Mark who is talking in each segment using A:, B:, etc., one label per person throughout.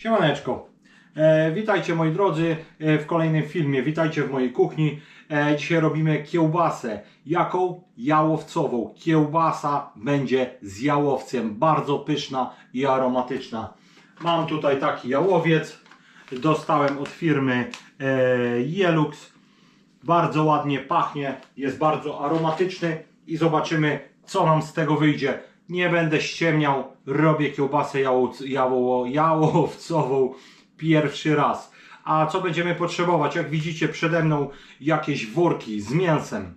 A: Siemaneczko. E, witajcie moi drodzy e, w kolejnym filmie. Witajcie w mojej kuchni. E, dzisiaj robimy kiełbasę. Jaką? Jałowcową. Kiełbasa będzie z jałowcem. Bardzo pyszna i aromatyczna. Mam tutaj taki jałowiec. Dostałem od firmy e, Jelux. Bardzo ładnie pachnie. Jest bardzo aromatyczny. I zobaczymy co nam z tego wyjdzie. Nie będę ściemniał. Robię kiełbasę jałow, jało, jałowcową pierwszy raz. A co będziemy potrzebować? Jak widzicie przede mną jakieś worki z mięsem.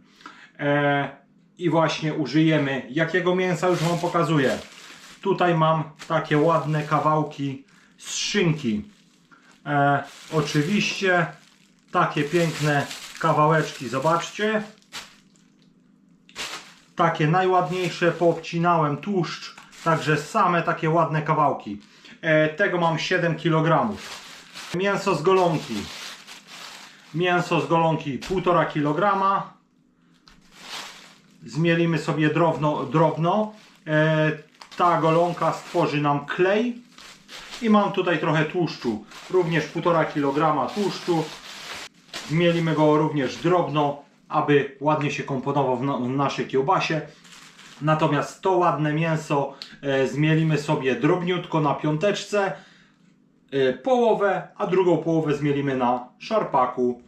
A: E, I właśnie użyjemy jakiego mięsa już Wam pokazuję. Tutaj mam takie ładne kawałki z szynki. E, oczywiście takie piękne kawałeczki. Zobaczcie. Takie najładniejsze poobcinałem tłuszcz. Także same takie ładne kawałki. E, tego mam 7 kg. Mięso z golonki. Mięso z golonki 1,5 kg. Zmielimy sobie drobno. drobno. E, ta golonka stworzy nam klej. I mam tutaj trochę tłuszczu. Również 1,5 kg tłuszczu. Zmielimy go również drobno, aby ładnie się komponował w, na, w naszej kiełbasie. Natomiast to ładne mięso e, zmielimy sobie drobniutko na piąteczce. E, połowę, a drugą połowę zmielimy na szarpaku.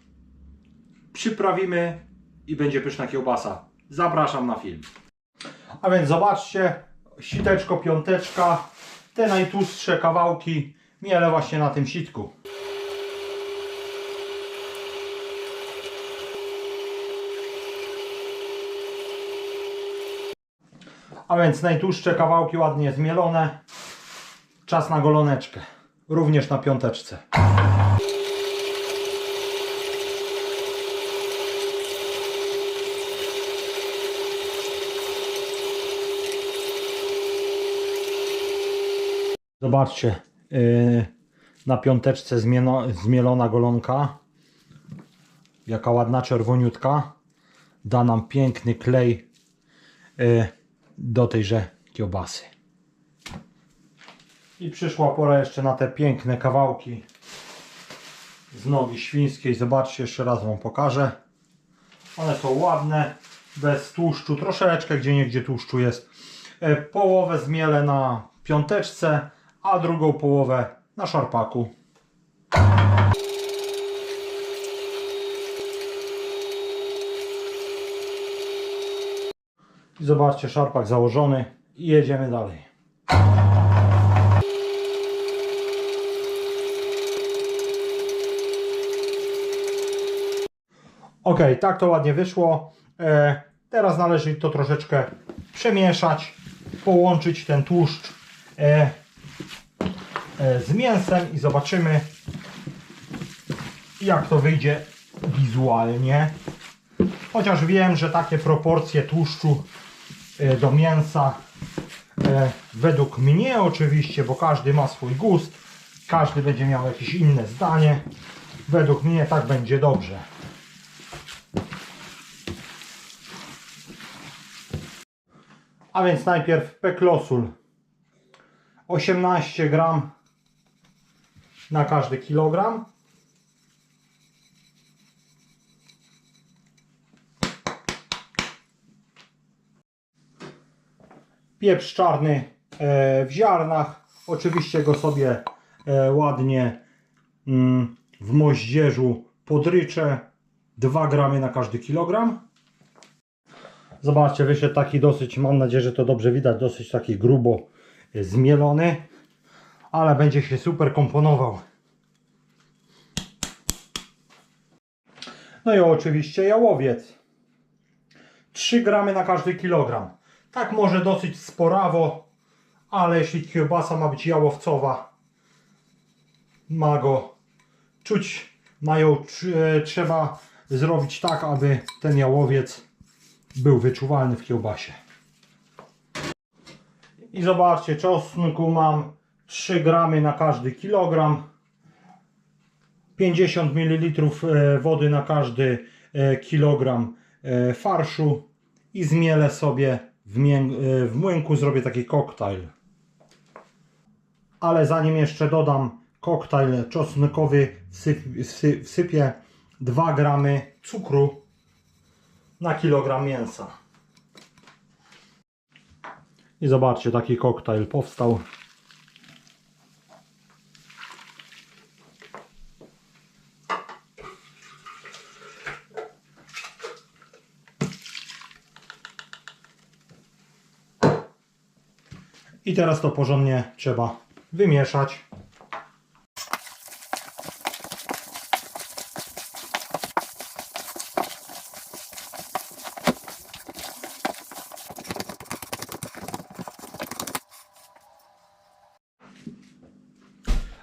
A: Przyprawimy i będzie pyszna kiełbasa. Zapraszam na film. A więc zobaczcie, siteczko, piąteczka, te najtłustsze kawałki mielę właśnie na tym sitku. A więc najtłustsze kawałki ładnie zmielone. Czas na goloneczkę. Również na piąteczce. Zobaczcie, yy, na piąteczce zmielona golonka. Jaka ładna czerwoniutka. Da nam piękny klej yy, do tejże kiełbasy. I przyszła pora jeszcze na te piękne kawałki z nogi świńskiej. Zobaczcie, jeszcze raz Wam pokażę. One są ładne, bez tłuszczu, troszeczkę gdzie niegdzie tłuszczu jest. E, Połowę zmielę na piąteczce, a drugą połowę na szarpaku. I zobaczcie, szarpak założony i jedziemy dalej. Ok, tak to ładnie wyszło. E, teraz należy to troszeczkę przemieszać, połączyć ten tłuszcz e, e, z mięsem i zobaczymy jak to wyjdzie wizualnie. Chociaż wiem, że takie proporcje tłuszczu do mięsa e, według mnie oczywiście, bo każdy ma swój gust, każdy będzie miał jakieś inne zdanie. Według mnie tak będzie dobrze. A więc najpierw peklosul 18 gram na każdy kilogram. Pieprz czarny e, w ziarnach. Oczywiście go sobie e, ładnie mm, w moździerzu podryczę. 2 gramy na każdy kilogram. Zobaczcie, wyszedł taki dosyć, mam nadzieję, że to dobrze widać, dosyć taki grubo e, zmielony, ale będzie się super komponował. No i oczywiście jałowiec. 3 gramy na każdy kilogram. Tak może dosyć sporawo, ale jeśli kiełbasa ma być jałowcowa, ma go czuć, mają, e, trzeba zrobić tak, aby ten jałowiec był wyczuwalny w kiełbasie. I zobaczcie, czosnku mam 3 gramy na każdy kilogram. 50 ml e, wody na każdy e, kilogram farszu i zmielę sobie w, mię- w młynku, zrobię taki koktajl. Ale zanim jeszcze dodam koktajl czosnkowy. Wsyp, wsy, wsypię 2 gramy cukru na kilogram mięsa. I zobaczcie, taki koktajl powstał. Teraz to porządnie trzeba wymieszać.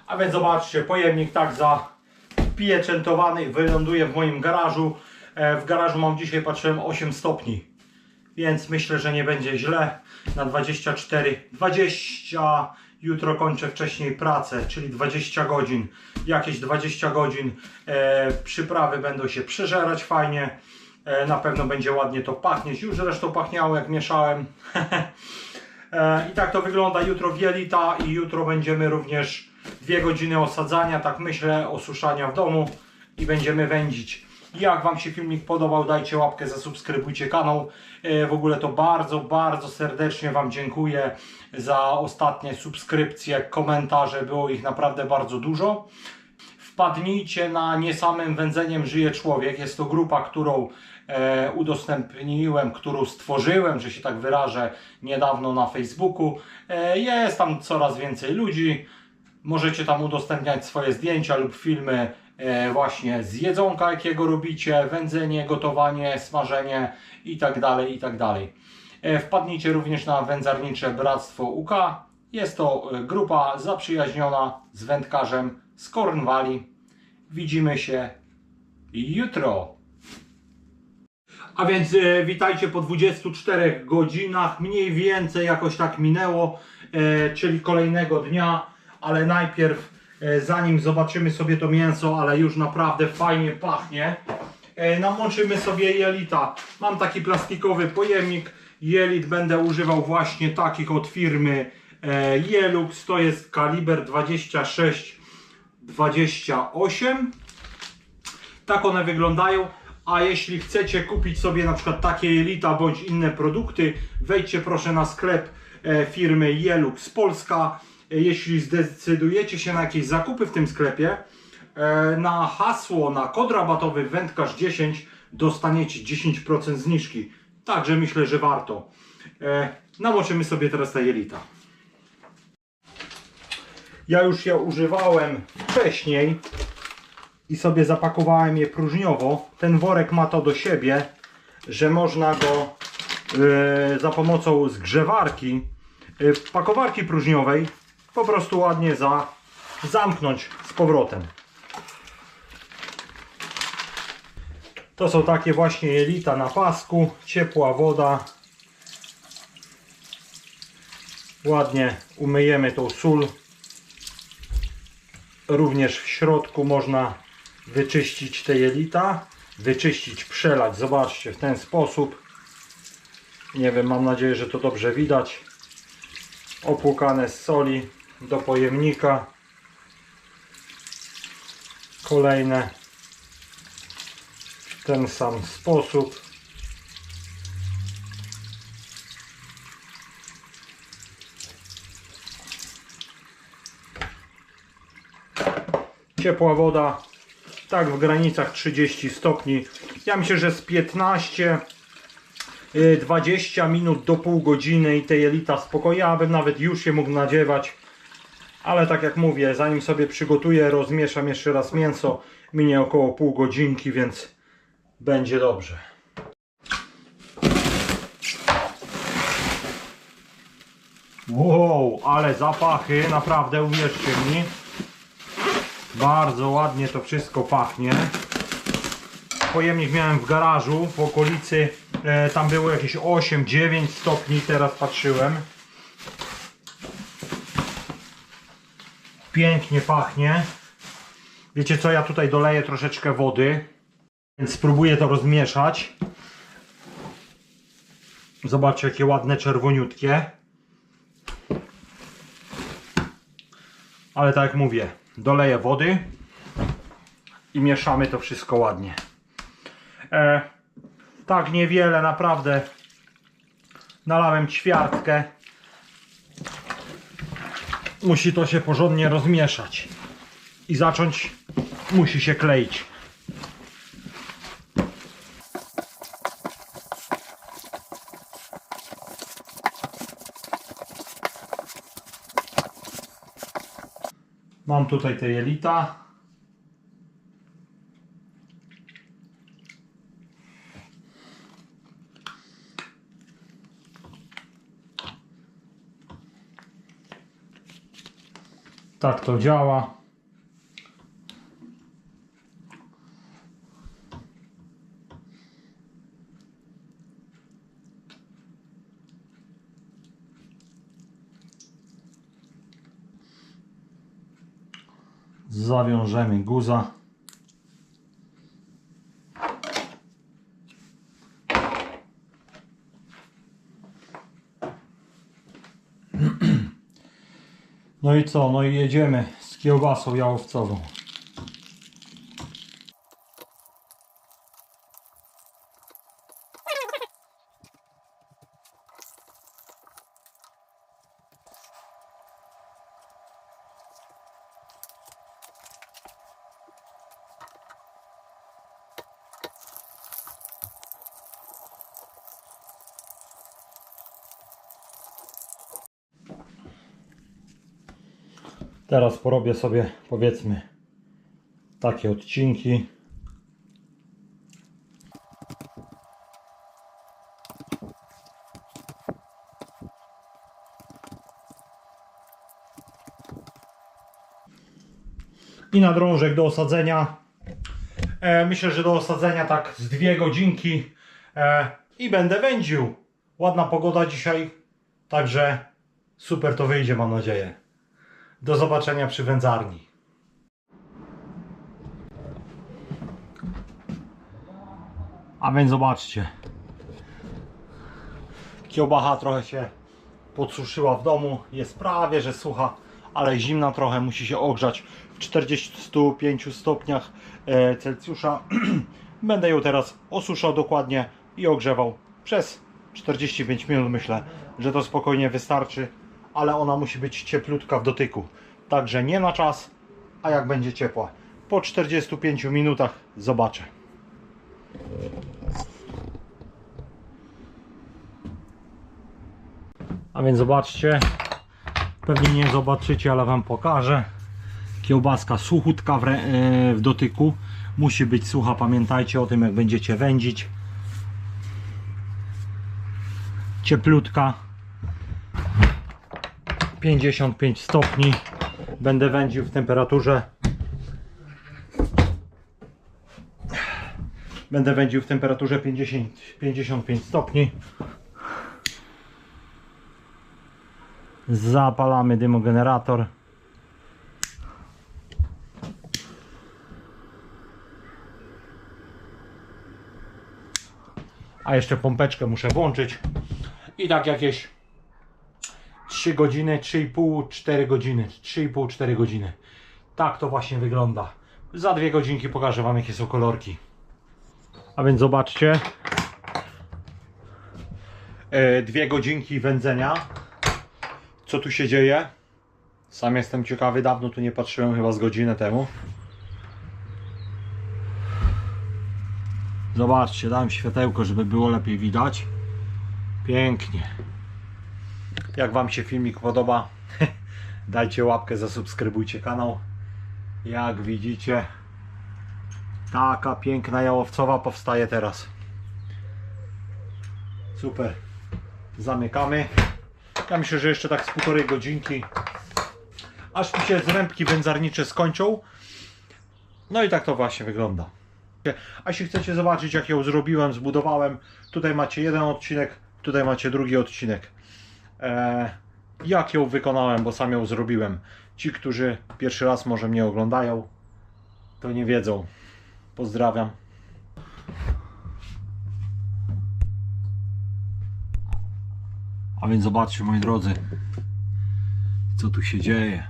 A: A więc zobaczcie, pojemnik tak zapieczętowany wyląduje w moim garażu. E, W garażu mam dzisiaj, patrzyłem, 8 stopni. Więc myślę, że nie będzie źle. Na 24, 20, jutro kończę wcześniej pracę, czyli 20 godzin. Jakieś 20 godzin. E, przyprawy będą się przeżerać fajnie. E, na pewno będzie ładnie to pachnieć. Już zresztą pachniało jak mieszałem. E, I tak to wygląda jutro wielita i jutro będziemy również dwie godziny osadzania, tak myślę, osuszania w domu i będziemy wędzić. Jak Wam się filmik podobał, dajcie łapkę, zasubskrybujcie kanał. E, W ogóle to bardzo, bardzo serdecznie Wam dziękuję za ostatnie subskrypcje, komentarze, było ich naprawdę bardzo dużo. Wpadnijcie na Nie samym wędzeniem żyje człowiek. Jest to grupa, którą e, udostępniłem, którą stworzyłem, że się tak wyrażę, niedawno na Facebooku. E, jest tam coraz więcej ludzi. Możecie tam udostępniać swoje zdjęcia lub filmy właśnie z jedzonka, jakiego robicie, wędzenie, gotowanie, smażenie i tak dalej, i tak dalej. E, Wpadnijcie również na Wędzarnicze Bractwo UK. Jest to e, grupa zaprzyjaźniona z wędkarzem z Cornwalli. Widzimy się jutro. A więc e, witajcie po 24 godzinach, mniej więcej jakoś tak minęło, e, czyli kolejnego dnia, ale najpierw e, zanim zobaczymy sobie to mięso, ale już naprawdę fajnie pachnie, e, namoczymy sobie jelita. Mam taki plastikowy pojemnik, jelit będę używał właśnie takich od firmy e, Jelux, to jest kaliber 26 28 tak one wyglądają. A jeśli chcecie kupić sobie na przykład takie jelita bądź inne produkty, wejdźcie proszę na sklep e, firmy Jelux Polska. Jeśli zdecydujecie się na jakieś zakupy w tym sklepie, e, na hasło, na kod rabatowy wędkarz 10 dostaniecie 10% zniżki. Także myślę, że warto. E, Namoczymy sobie teraz te jelita. Ja już je używałem wcześniej i sobie zapakowałem je próżniowo. Ten worek ma to do siebie, że można go e, za pomocą zgrzewarki, pakowarki próżniowej po prostu ładnie za, zamknąć z powrotem. To są takie właśnie jelita na pasku, ciepła woda. Ładnie umyjemy tą sól. Również w środku można wyczyścić te jelita, wyczyścić, przelać. Zobaczcie, w ten sposób. Nie wiem, mam nadzieję, że to dobrze widać. Opłukane z soli do pojemnika. Kolejne w ten sam sposób. Ciepła woda, tak w granicach 30 stopni. Ja myślę, że z 15 y, 20 minut do pół godziny i te jelita spokojnie, ja bym nawet już je mógł nadziewać. Ale tak jak mówię, zanim sobie przygotuję, rozmieszam jeszcze raz mięso, minie około pół godzinki, więc będzie dobrze. Wow, ale zapachy, naprawdę uwierzcie mi. Bardzo ładnie to wszystko pachnie. Pojemnik miałem w garażu w okolicy, e, tam było jakieś 8-9 stopni, teraz patrzyłem. Pięknie pachnie. Wiecie co, ja tutaj doleję troszeczkę wody, więc spróbuję to rozmieszać. Zobaczcie jakie ładne czerwoniutkie. Ale tak jak mówię, doleję wody i mieszamy to wszystko ładnie. E, tak niewiele, naprawdę. Nalałem ćwiartkę. Musi to się porządnie rozmieszać. I zacząć musi się kleić. Mam tutaj te jelita. Tak to działa. Zawiążemy guza. No i co? No i jedziemy z kiełbasą jałowcową. Teraz porobię sobie powiedzmy takie odcinki. I na drążek do osadzenia. E, myślę, że do osadzenia tak z dwie godzinki e, i będę wędził. Ładna pogoda dzisiaj, także super to wyjdzie, mam nadzieję. Do zobaczenia przy wędzarni. A więc zobaczcie. Kiełbacha trochę się podsuszyła w domu. Jest prawie, że sucha, ale zimna trochę. Musi się ogrzać w 45 stopniach e, Celsjusza. Będę ją teraz osuszał dokładnie i ogrzewał przez 45 minut. Myślę, że to spokojnie wystarczy, ale ona musi być cieplutka w dotyku. Także nie na czas, a jak będzie ciepła. Po 45 minutach zobaczę. A więc zobaczcie. Pewnie nie zobaczycie, ale Wam pokażę. Kiełbaska suchutka w, e, w dotyku. Musi być sucha. Pamiętajcie o tym, jak będziecie wędzić. Cieplutka. 55 stopni. Będę wędził w temperaturze. Będę wędził w temperaturze 50, 55 stopni. Zapalamy dymogenerator. A jeszcze pompeczkę muszę włączyć. I tak jakieś 3 godziny, 3,5, 4 godziny, 3,5, 4 godziny. Tak to właśnie wygląda. Za dwie godzinki pokażę Wam jakie są kolorki. A więc zobaczcie. E, Dwie godzinki wędzenia. Co tu się dzieje? Sam jestem ciekawy, dawno tu nie patrzyłem, chyba z godzinę temu. Zobaczcie, dałem światełko, żeby było lepiej widać. Pięknie. Jak Wam się filmik podoba, dajcie łapkę, zasubskrybujcie kanał. Jak widzicie, taka piękna jałowcowa powstaje teraz. Super. Zamykamy. Ja myślę, że jeszcze tak z półtorej godzinki, aż mi się zrębki wędzarnicze skończą. No i tak to właśnie wygląda. A jeśli chcecie zobaczyć, jak ją zrobiłem, zbudowałem, tutaj macie jeden odcinek, tutaj macie drugi odcinek. E, jak ją wykonałem, bo sam ją zrobiłem. Ci, którzy pierwszy raz może mnie oglądają, to nie wiedzą. Pozdrawiam. A więc zobaczcie, moi drodzy, co tu się dzieje.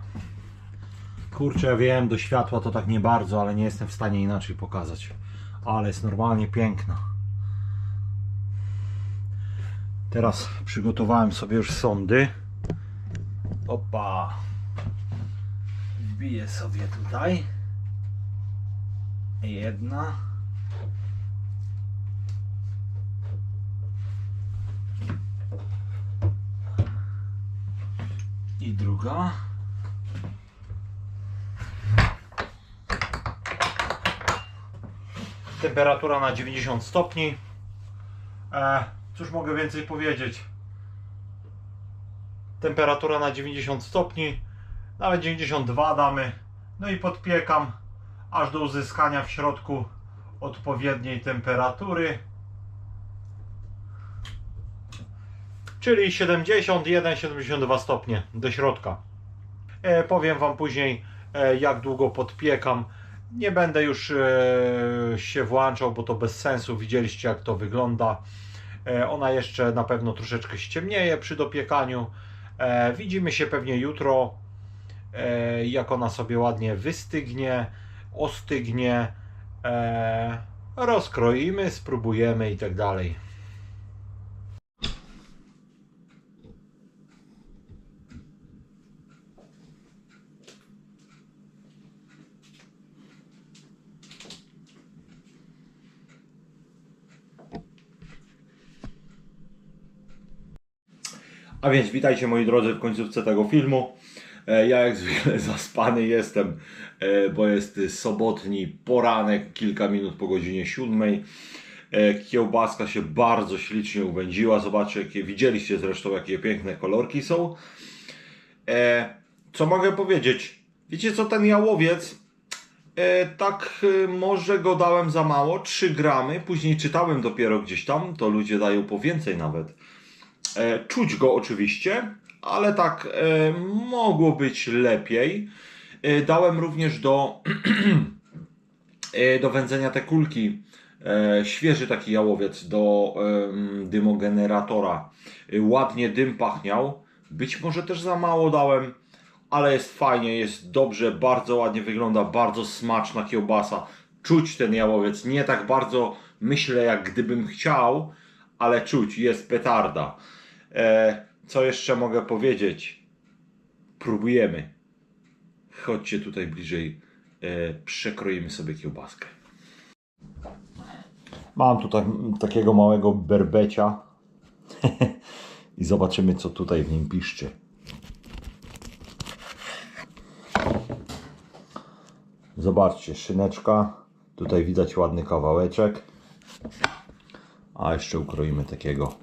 A: kurczę, ja wiem, do światła to tak nie bardzo, ale nie jestem w stanie inaczej pokazać. Ale jest normalnie piękna. Teraz przygotowałem sobie już sondy. Opa. Wbiję sobie tutaj. Jedna. I druga. Temperatura na 90 stopni. E, cóż mogę więcej powiedzieć? Temperatura na 90 stopni. Nawet 92 damy. No i podpiekam aż do uzyskania w środku odpowiedniej temperatury. Czyli 71-72 stopnie do środka. E, powiem Wam później, e, jak długo podpiekam. Nie będę już e, się włączał, bo to bez sensu. Widzieliście, jak to wygląda. E, ona jeszcze na pewno troszeczkę ściemnieje przy dopiekaniu. E, widzimy się pewnie jutro, e, jak ona sobie ładnie wystygnie, ostygnie. Rozkroimy, spróbujemy i tak dalej. A więc witajcie moi drodzy w końcówce tego filmu. E, Ja jak zwykle zaspany jestem, e, bo jest sobotni poranek, kilka minut po godzinie siódmej. E, Kiełbaska się bardzo ślicznie uwędziła. Zobaczcie, jakie widzieliście zresztą, jakie piękne kolorki są. Co mogę powiedzieć? Wiecie co, ten jałowiec, tak może go dałem za mało, 3 gramy. Później czytałem dopiero gdzieś tam, to ludzie dają po więcej nawet. E, Czuć go oczywiście, ale tak e, mogło być lepiej. E, Dałem również do, do wędzenia te kulki świeży taki jałowiec do dymogeneratora. Ładnie dym pachniał. Być może też za mało dałem, ale jest fajnie, jest dobrze, bardzo ładnie wygląda, bardzo smaczna kiełbasa. Czuć ten jałowiec, nie tak bardzo myślę jak gdybym chciał, ale czuć, jest petarda. E, co jeszcze mogę powiedzieć? Próbujemy. Chodźcie tutaj bliżej. E, przekroimy sobie kiełbaskę. Mam tutaj takiego małego berbecia. I zobaczymy, co tutaj w nim piszczy. Zobaczcie, szyneczka. Tutaj widać ładny kawałeczek. A jeszcze ukroimy takiego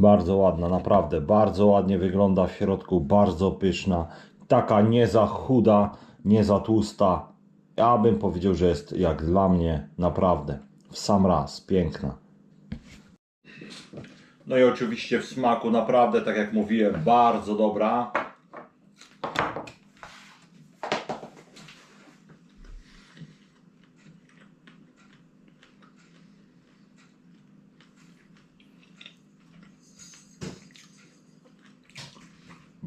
A: Bardzo ładna, naprawdę. Bardzo ładnie wygląda w środku, bardzo pyszna. Taka nie za chuda, nie za tłusta. Ja bym powiedział, że jest jak dla mnie naprawdę w sam raz piękna. No i oczywiście w smaku naprawdę, tak jak mówiłem, bardzo dobra.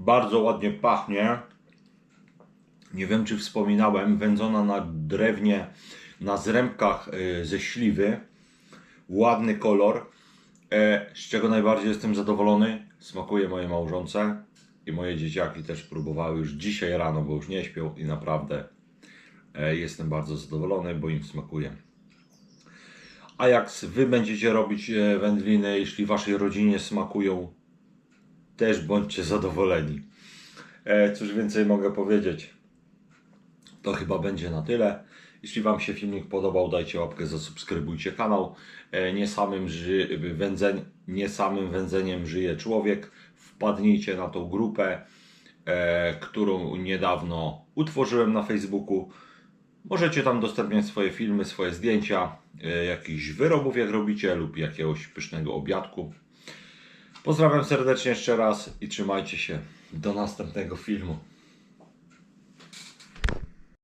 A: Bardzo ładnie pachnie. Nie wiem, czy wspominałem, wędzona na drewnie, na zrębkach y, ze śliwy. Ładny kolor. E, Z czego najbardziej jestem zadowolony, smakuje mojej małżonce i moje dzieciaki też próbowały już dzisiaj rano, bo już nie śpią i naprawdę e, jestem bardzo zadowolony, bo im smakuje. A jak Wy będziecie robić e, wędliny, jeśli Waszej rodzinie smakują, też bądźcie zadowoleni. E, cóż więcej mogę powiedzieć? To chyba będzie na tyle. Jeśli Wam się filmik podobał, dajcie łapkę, zasubskrybujcie kanał. E, nie, samym ży, wędzeń, nie samym wędzeniem żyje człowiek. Wpadnijcie na tą grupę, e, którą niedawno utworzyłem na Facebooku. Możecie tam udostępniać swoje filmy, swoje zdjęcia, jakichś wyrobów jak robicie lub jakiegoś pysznego obiadku. Pozdrawiam serdecznie jeszcze raz i trzymajcie się. Do następnego filmu.